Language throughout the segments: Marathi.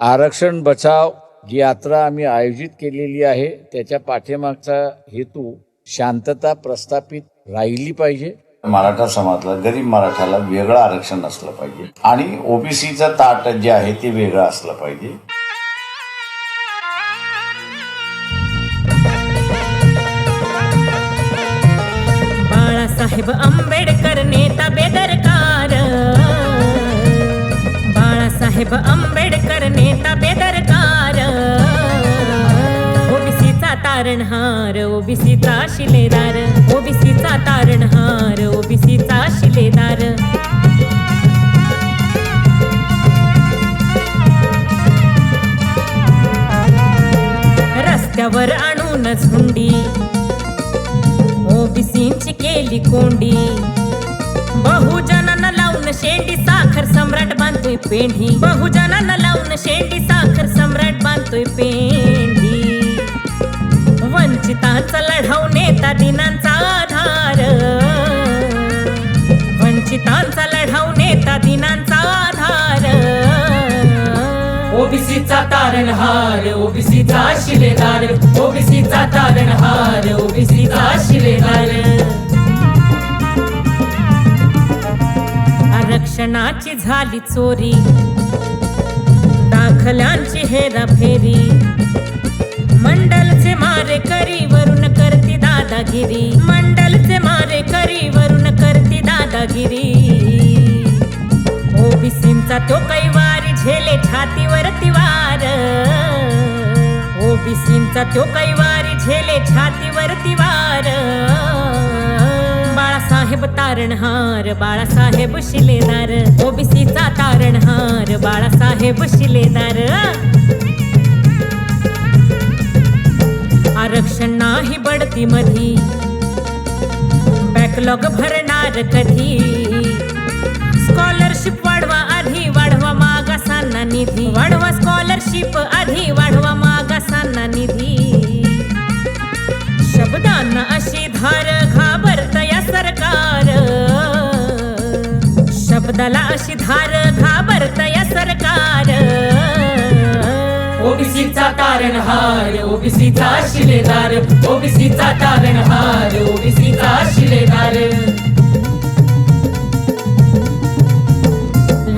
आरक्षण बचाव जी यात्रा आम्ही आयोजित केलेली आहे त्याच्या पाठीमागचा हेतू शांतता प्रस्थापित राहिली पाहिजे. मराठा समाजाला गरीब मराठाला वेगळं आरक्षण असलं पाहिजे. आणि ओबीसीचं ताट जे आहे ते वेगळं असलं पाहिजे. बाळासाहेब आंबेडकर नेता बेदरकार. बाळासाहेब तारणहार ओबीसीचा शिलेदार. ओबीसीचा तारणहार ओबीसीचा शिलेदार. रस्त्यावर आणूनच हुंडी. ओबीसींची केली कोंडी. बहुजनांना लावून शेंडी साखर सम्राट बांधतोय पेंढी. बहुजनांना लावून शेंडी साखर सम्राट बांधतोय पेंढी. नेता दिनांचा आधार? वंचितांचा लढाऊ नेता दिनांचा आधार. ओबीसीचा तारणहार ओबीसीचा शिलेदार ओबीसीचा तारणहार ओबीसीचा शिलेदार. आरक्षणाची झाली चोरी दाखल्यांची हेराफेरी मंडलचे मारे करी दादागिरी. मंडलचे मारे करी वरून करती दादागिरी. ओबीसींचा तो कैवारी झेले छातीवर वार. ओबीसींचा तो कैवारी झेले छातीवर वार. बाळासाहेब तारणहार बाळासाहेब शिलेदार. ओबीसीचा तारणहार बाळासाहेब शिलेदार. आरक्षण नाही बढती मधी. बॅकलॉग भरणार कधी? स्कॉलरशिप वाढवा आधी वाढवा मागासांना निधी. वाढवा स्कॉलरशिप आधी वाढवा मागासांना निधी. शब्दांना अशी धार घाबरत या सरकार. शब्दाला अशी धार घाबरत या सरकार. ओबीसीचा तारणहार ओबीसीचा शिलेदार ओबीसीचा तारणहार ओबीसीचा शिलेदार.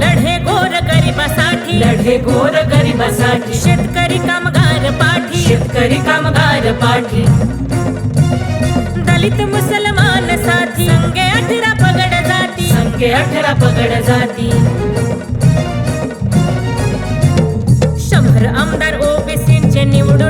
लढे गोर गरिबासाठी लढे गोर गरिबासाठी. शेतकरी कामगार पाठी शेतकरी कामगार पाठी. दलित मुसलमान साथी संगे अठरा पगड जाती. संख्ये अठरा पगड जाती. నివుడు